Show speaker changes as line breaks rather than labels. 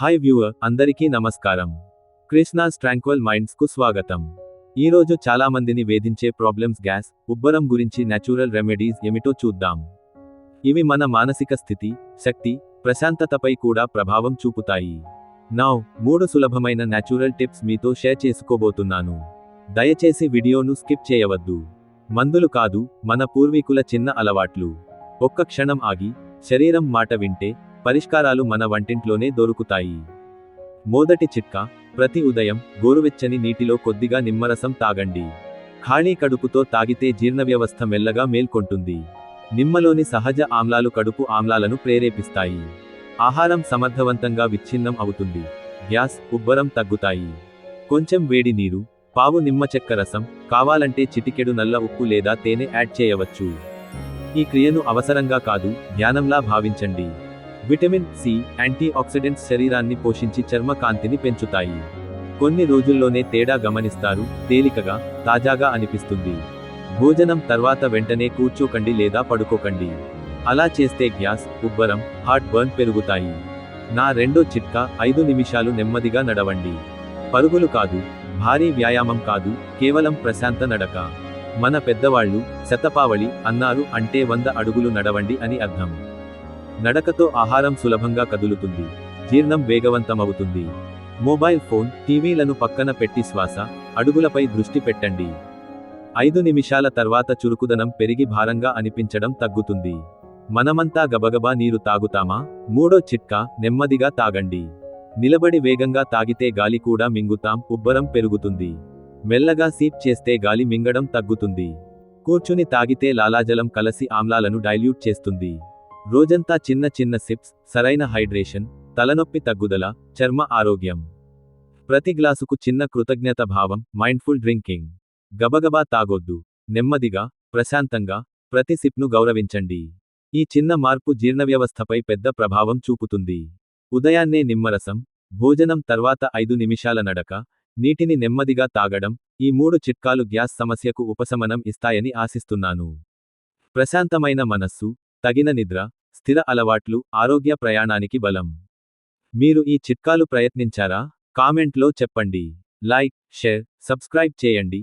Hi viewer అందరికీ నమస్కారం. కృష్ణాస్ ట్రాంక్వల్ మైండ్స్కు స్వాగతం ఈరోజు చాలా మందిని వేధించే ప్రాబ్లమ్స్ గ్యాస్ ఉబ్బరం గురించి నేచురల్ రెమెడీస్ ఏమిటో చూద్దాం. ఇవి మన మానసిక స్థితి శక్తి ప్రశాంతతపై కూడా ప్రభావం చూపుతాయి. నౌ మూడు సులభమైన నేచురల్ టిప్స్ మీతో షేర్ చేసుకోబోతున్నాను. దయచేసి వీడియోను స్కిప్ చేయవద్దు. మందులు కాదు మన పూర్వీకుల చిన్న అలవాట్లు. ఒక్క క్షణం ఆగి శరీరం మాట వింటే పరిష్కారాలు మన వంటింట్లోనే దొరుకుతాయి. మొదటి చిట్కా ప్రతి ఉదయం గోరువెచ్చని నీటిలో కొద్దిగా నిమ్మరసం తాగండి. ఖాళీ కడుపుతో తాగితే జీర్ణవ్యవస్థ మెల్లగా మేల్కొంటుంది. నిమ్మలోని సహజ ఆమ్లాలు కడుపు ఆమ్లాలను ప్రేరేపిస్తాయి. ఆహారం సమర్థవంతంగా విచ్ఛిన్నం అవుతుంది. గ్యాస్ ఉబ్బరం తగ్గుతాయి. కొంచెం వేడి నీరు పావు నిమ్మ చెక్క రసం కావాలంటే చిటికెడు నల్ల ఉప్పు లేదా తేనె యాడ్ చేయవచ్చు. ఈ క్రియను అవసరంగా కాదు ధ్యానంలా భావించండి. విటమిన్ సి యాంటీ ఆక్సిడెంట్స్ శరీరాన్ని పోషించి చర్మ కాంతిని పెంచుతాయి. కొన్ని రోజుల్లోనే తేడా గమనిస్తారు తేలికగా తాజాగా అనిపిస్తుంది. భోజనం తర్వాత వెంటనే కూర్చోకండి లేదా పడుకోకండి. అలా చేస్తే గ్యాస్ ఉబ్బరం హార్ట్ బర్న్ పెరుగుతాయి. నా రెండో చిట్కా ఐదు నిమిషాలు నెమ్మదిగా నడవండి. పరుగులు కాదు భారీ వ్యాయామం కాదు కేవలం ప్రశాంత నడక. మన పెద్దవాళ్ళు శతపావళి అన్నారు అంటే వంద అడుగులు నడవండి అని అర్థం. నడకతో ఆహారం సులభంగా కదులుతుంది. జీర్ణం వేగవంతమవుతుంది. మొబైల్ ఫోన్ టీవీలను పక్కన పెట్టి శ్వాస అడుగులపై దృష్టి పెట్టండి. ఐదు నిమిషాల తర్వాత చురుకుదనం పెరిగి భారంగా అనిపించడం తగ్గుతుంది. మనమంతా గబగబా నీరు తాగుతామా? మూడో చిట్కా నెమ్మదిగా తాగండి. నిలబడి వేగంగా తాగితే గాలి కూడా మింగుతాం ఉబ్బరం పెరుగుతుంది. మెల్లగా సీప్ చేస్తే గాలి మింగడం తగ్గుతుంది. కూర్చుని తాగితే లాలాజలం కలసి ఆమ్లాలను డైల్యూట్ చేస్తుంది. రోజంతా చిన్న చిన్న సిప్స్ సరైన హైడ్రేషన్ తలనొప్పి తగ్గుదల చర్మ ఆరోగ్యం. ప్రతి గ్లాసుకు చిన్న కృతజ్ఞత భావం మైండ్ఫుల్ డ్రింకింగ్. గబగబా తాగొద్దు. నెమ్మదిగా ప్రశాంతంగా ప్రతి సిప్ను గౌరవించండి. ఈ చిన్న మార్పు జీర్ణవ్యవస్థపై పెద్ద ప్రభావం చూపుతుంది. ఉదయాన్నే నిమ్మరసం భోజనం తర్వాత ఐదు నిమిషాల నడక నీటిని నెమ్మదిగా తాగడం ఈ మూడు చిట్కాలు గ్యాస్ సమస్యకు ఉపశమనం ఇస్తాయని ఆశిస్తున్నాను. ప్రశాంతమైన మనస్సు తగిన నిద్ర స్థిర అలవాట్లు ఆరోగ్య ప్రయాణానికి బలం. మీరు ఈ చిట్కాలు ప్రయత్నించారా? కామెంట్లో చెప్పండి. లైక్ షేర్ సబ్స్క్రైబ్ చేయండి.